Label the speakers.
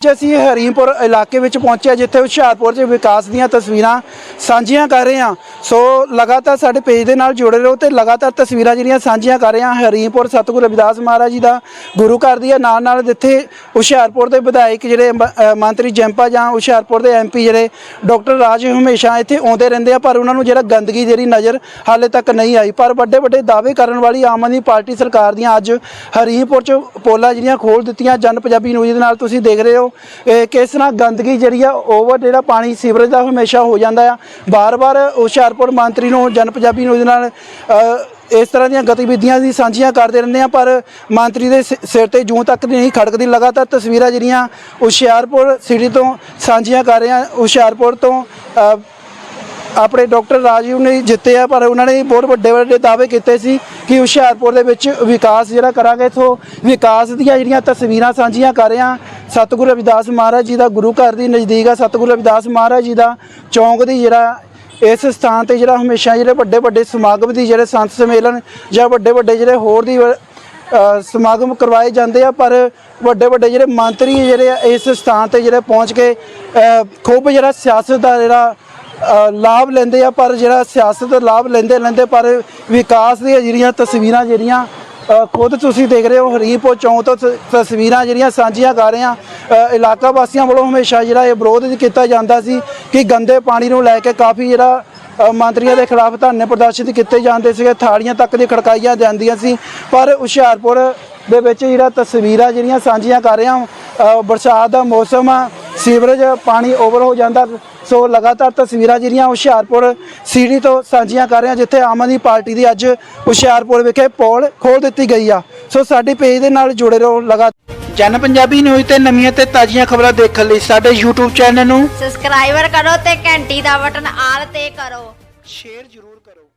Speaker 1: ਅੱਜ ਅਸੀਂ ਹਰੀਮਪੁਰ ਇਲਾਕੇ ਵਿੱਚ ਪਹੁੰਚਿਆ, ਜਿੱਥੇ ਹੁਸ਼ਿਆਰਪੁਰ 'ਚ ਵਿਕਾਸ ਦੀਆਂ ਤਸਵੀਰਾਂ ਸਾਂਝੀਆਂ ਕਰ ਰਹੇ ਹਾਂ। ਸੋ ਲਗਾਤਾਰ ਸਾਡੇ ਪੇਜ ਦੇ ਨਾਲ ਜੁੜੇ ਰਹੋ ਤੇ ਲਗਾਤਾਰ ਤਸਵੀਰਾਂ ਜਿਹੜੀਆਂ ਸਾਂਝੀਆਂ ਕਰ ਰਹੇ ਹਾਂ, ਹਰੀਮਪੁਰ ਸਤਿਗੁਰੂ ਰਵਿਦਾਸ ਮਹਾਰਾਜ ਜੀ ਦਾ ਗੁਰੂ ਘਰ ਦੀ ਹੈ ਨਾਲ ਨਾਲ ਜਿੱਥੇ ਹੁਸ਼ਿਆਰਪੁਰ ਦੇ ਵਿਧਾਇਕ ਜਿਹੜੇ ਮੰਤਰੀ ਜੈਂਪਾ ਜਾਂ ਹੁਸ਼ਿਆਰਪੁਰ ਦੇ ਐਮਪੀ ਜਿਹੜੇ ਡਾਕਟਰ ਰਾਜ ਹਮੇਸ਼ਾ ਇੱਥੇ ਆਉਂਦੇ ਰਹਿੰਦੇ ਆ, ਪਰ ਉਹਨਾਂ ਨੂੰ ਜਿਹੜਾ ਗੰਦਗੀ ਜਿਹੜੀ ਨਜ਼ਰ ਹਾਲੇ ਤੱਕ ਨਹੀਂ ਆਈ। ਪਰ ਵੱਡੇ ਵੱਡੇ ਦਾਅਵੇ ਕਰਨ ਵਾਲੀ ਆਮ ਆਦਮੀ ਪਾਰਟੀ ਸਰਕਾਰ ਦੀਆਂ ਅੱਜ ਹਰੀਮਪੁਰ 'ਚ ਪੋਲਾਂ ਜਿਹੜੀਆਂ ਖੋਲ ਦਿੱਤੀਆਂ, ਜਨ ਪੰਜਾਬੀ ਨਿਊਜ਼ ਦੇ ਨਾਲ ਤੁਸੀਂ ਦੇਖ ਰਹੇ ਹੋ। ਇਹ ਕਿਸ ਤਰ੍ਹਾਂ ਗੰਦਗੀ ਜਿਹੜੀ ਆ ਓਵਰ ਜਿਹੜਾ ਪਾਣੀ ਸੀਵਰੇਜ ਦਾ ਹਮੇਸ਼ਾ ਹੋ ਜਾਂਦਾ ਆ। ਬਾਰ-ਬਾਰ ਹੁਸ਼ਿਆਰਪੁਰ ਮੰਤਰੀ ਨੂੰ, ਜਨ ਪੰਜਾਬੀ ਨਿਊਜ਼ ਨਾਲ ਇਸ ਤਰ੍ਹਾਂ ਦੀਆਂ ਗਤੀਵਿਧੀਆਂ ਦੀ ਸਾਂਝੀਆਂ ਕਰਦੇ ਰਹਿੰਦੇ ਆ, ਪਰ ਮੰਤਰੀ ਦੇ ਸਿ- ਸਿਰ ਤੇ ਜੂੰ ਤੱਕ ਨਹੀਂ ਖੜਕਦੀ। ਲਗਾਤਾਰ ਤਸਵੀਰਾਂ ਜਿਹੜੀਆਂ ਹੁਸ਼ਿਆਰਪੁਰ ਸਿਟੀ ਤੋਂ ਸਾਂਝੀਆਂ ਕਰ ਰਹੇ ਆ। ਹੁਸ਼ਿਆਰਪੁਰ ਤੋਂ ਆਪਣੇ ਡਾਕਟਰ ਰਾਜੀਵ ਨੇ ਜਿੱਤੇ ਆ, ਪਰ ਉਹਨਾਂ ਨੇ ਬਹੁਤ ਵੱਡੇ ਵੱਡੇ ਦਾਅਵੇ ਕੀਤੇ ਸੀ ਕਿ ਹੁਸ਼ਿਆਰਪੁਰ ਦੇ ਵਿੱਚ ਵਿਕਾਸ ਜਿਹੜਾ ਕਰਾਂਗੇ। ਸੋ ਵਿਕਾਸ ਦੀਆਂ ਜਿਹੜੀਆਂ ਤਸਵੀਰਾਂ ਸਾਂਝੀਆਂ ਕਰ ਰਹੇ ਹਾਂ ਸਤਿਗੁਰੂ ਰਵਿਦਾਸ ਮਹਾਰਾਜ ਜੀ ਦਾ ਗੁਰੂ ਘਰ ਦੀ ਨਜ਼ਦੀਕ ਆ, ਸਤਿਗੁਰੂ ਰਵਿਦਾਸ ਮਹਾਰਾਜ ਜੀ ਦਾ ਚੌਂਕ ਦੀ ਜਿਹੜਾ ਇਸ ਸਥਾਨ ਤੇ ਜਿਹੜਾ ਹਮੇਸ਼ਾ ਜਿਹੜੇ ਵੱਡੇ ਵੱਡੇ ਸਮਾਗਮ ਦੀ ਜਿਹੜੇ ਸੰਤ ਸੰਮੇਲਨ ਜਾਂ ਵੱਡੇ ਵੱਡੇ ਜਿਹੜੇ ਹੋਰ ਦੀ ਸਮਾਗਮ ਕਰਵਾਏ ਜਾਂਦੇ ਆ, ਪਰ ਵੱਡੇ ਵੱਡੇ ਜਿਹੜੇ ਮੰਤਰੀ ਜਿਹੜੇ ਆ ਇਸ ਸਥਾਨ ਤੇ ਜਿਹੜੇ ਪਹੁੰਚ ਕੇ ਖੂਬ ਜਿਹੜਾ ਸਿਆਸਤ ਦਾ ਜਿਹੜਾ ਲਾਭ ਲੈਂਦੇ ਆ, ਪਰ ਜਿਹੜਾ ਸਿਆਸਤ ਦਾ ਲਾਭ ਲੈਂਦੇ ਲੈਂਦੇ ਪਰ ਵਿਕਾਸ ਦੀਆਂ ਜਿਹੜੀਆਂ ਤਸਵੀਰਾਂ ਜਿਹੜੀਆਂ ਅ, ਖੁਦ ਤੁਸੀਂ ਦੇਖ ਰਹੇ ਹੋ ਹਰੀਪੁਰ ਚੌਂਕ ਤੋਂ ਤ- ਤਸਵੀਰਾਂ ਜਿਹੜੀਆਂ ਸਾਂਝੀਆਂ ਕਰ ਰਹੇ ਹਾਂ। ਅ, ਇਲਾਕਾ ਵਾਸੀਆਂ ਵੱਲੋਂ ਹਮੇਸ਼ਾ ਜਿਹੜਾ ਇਹ ਵਿਰੋਧ ਕੀਤਾ ਜਾਂਦਾ ਸੀ ਕਿ ਗੰਦੇ ਪਾਣੀ ਨੂੰ ਲੈ ਕੇ ਕਾਫੀ ਜਿਹੜਾ ਅ, ਮੰਤਰੀਆਂ ਦੇ ਖਿਲਾਫ ਧਰਨੇ ਪ੍ਰਦਰਸ਼ਿਤ ਕੀਤੇ ਜਾਂਦੇ ਸੀਗੇ ਥਾਲੀਆਂ ਤੱਕ ਦੀ ਖੜਕਾਈਆਂ ਜਾਂਦੀਆਂ ਸੀ। ਪਰ ਹੁਸ਼ਿਆਰਪੁਰ ਦੇ ਵਿੱਚ ਜਿਹੜਾ ਤਸਵੀਰਾਂ ਜਿਹੜੀਆਂ ਸਾਂਝੀਆਂ ਕਰ ਰਹੇ ਹਾਂ ਅ, ਬਰਸਾਤ ਦਾ ਮੌਸਮ ਆ ਸੀਵਰੇਜ ਪਾਣੀ ਓਵਰ ਹੋ ਜਾਂਦਾ ਸੋ ਲਗਾਤਾਰ ਤਸਵੀਰਾਂ ਜਿਹੜੀਆਂ ਹੁਸ਼ਿਆਰਪੁਰ ਸੀੜੀ ਤੋਂ ਸਾਂਝੀਆਂ ਕਰ ਰਹੇ ਹਾਂ ਜਿੱਥੇ ਆਮ ਆਦਮੀ ਪਾਰਟੀ ਦੀ ਅੱਜ ਹੁਸ਼ਿਆਰਪੁਰ ਵਿਖੇ ਪੋਲ ਖੋਲ ਦਿੱਤੀ ਗਈ ਆ। ਸੋ ਸਾਡੀ ਪੇਜ ਦੇ ਨਾਲ ਜੁੜੇ ਰਹੋ ਲਗਾਤਾਰ ਜਨ ਪੰਜਾਬੀ ਨਿਊਜ਼ ਤੇ ਨਵੀਆਂ ਤੇ ਤਾਜ਼ੀਆਂ ਖਬਰਾਂ ਦੇਖਣ ਲਈ ਸਾਡੇ YouTube ਚੈਨਲ ਨੂੰ
Speaker 2: ਸਬਸਕ੍ਰਾਈਬਰ ਕਰੋ ਤੇ ਘੰਟੀ ਦਾ ਬਟਨ ਆਲ ਤੇ ਕਰੋ।
Speaker 1: ਸ਼ੇਅਰ ਜ਼ਰੂਰ ਕਰੋ।